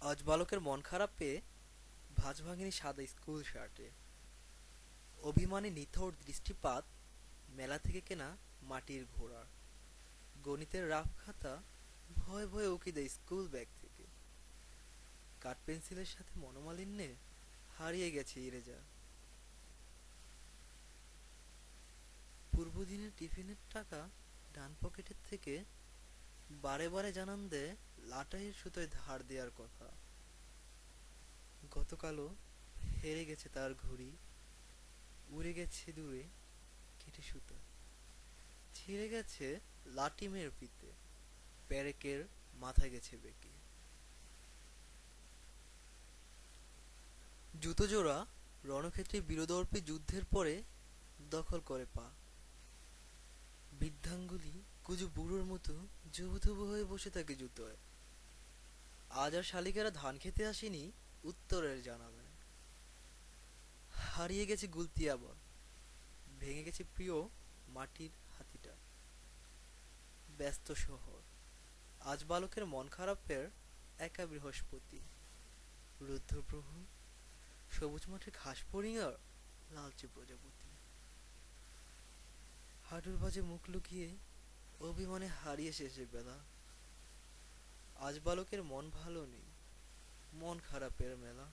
আজ বালকের মন খারাপ পেয়ে ভাঁজ ভাঙিনি সাদা স্কুল শার্টে অভিমানী নিথর দৃষ্টিপাত মেলা থেকে কেনা মাটির ঘোড়া গণিতের রাফ খাতা ভয়ে ভয়ে উকি দেয় স্কুল ব্যাগ থেকে। কাঠ পেন্সিলের সাথে মনোমালিন্যে হারিয়ে গেছে ইরেজা। পূর্বদিনের টিফিনের টাকা ডান পকেটের থেকে বারে বারে জানান দেয় লাটাইয়ের সুতোয় ধার দেওয়ার কথা। গতকালও হেরে গেছে তার ঘড়ি, উড়ে গেছে দূরে কেটে সুতো। ছিঁড়ে গেছে লাটিমের ফিতে প্যারেকের মাথায় গেছে বেঁকে। জুতো জোড়া রণক্ষেত্রে বীরদর্পে যুদ্ধের পরে দখল করে পা। বৃদ্ধাঙ্গুলি কুজু বুড়োর মতো জুবুথুবু হয়ে বসে থাকে জুতোয়। আজ আর শালিকেরা ধান খেতে আসেনি, উত্তরের জানাবে। হারিয়ে গেছে গুলতি আবার, ভেঙে গেছে প্রিয় মাটির হাতিটা। ব্যস্ত শহর, আজ বালকের মন খারাপের একা বৃহস্পতি। রুদ্রপ্রভু, সবুজ মাঠে ঘাস পরিঙার লালচে প্রজাপতি। হাঁটুর বাজে মুখ লুকিয়ে অভিমানে হারিয়ে শেষে বেলা। আজ বালকের মন ভালো নেই। মন খারাপের মেলা।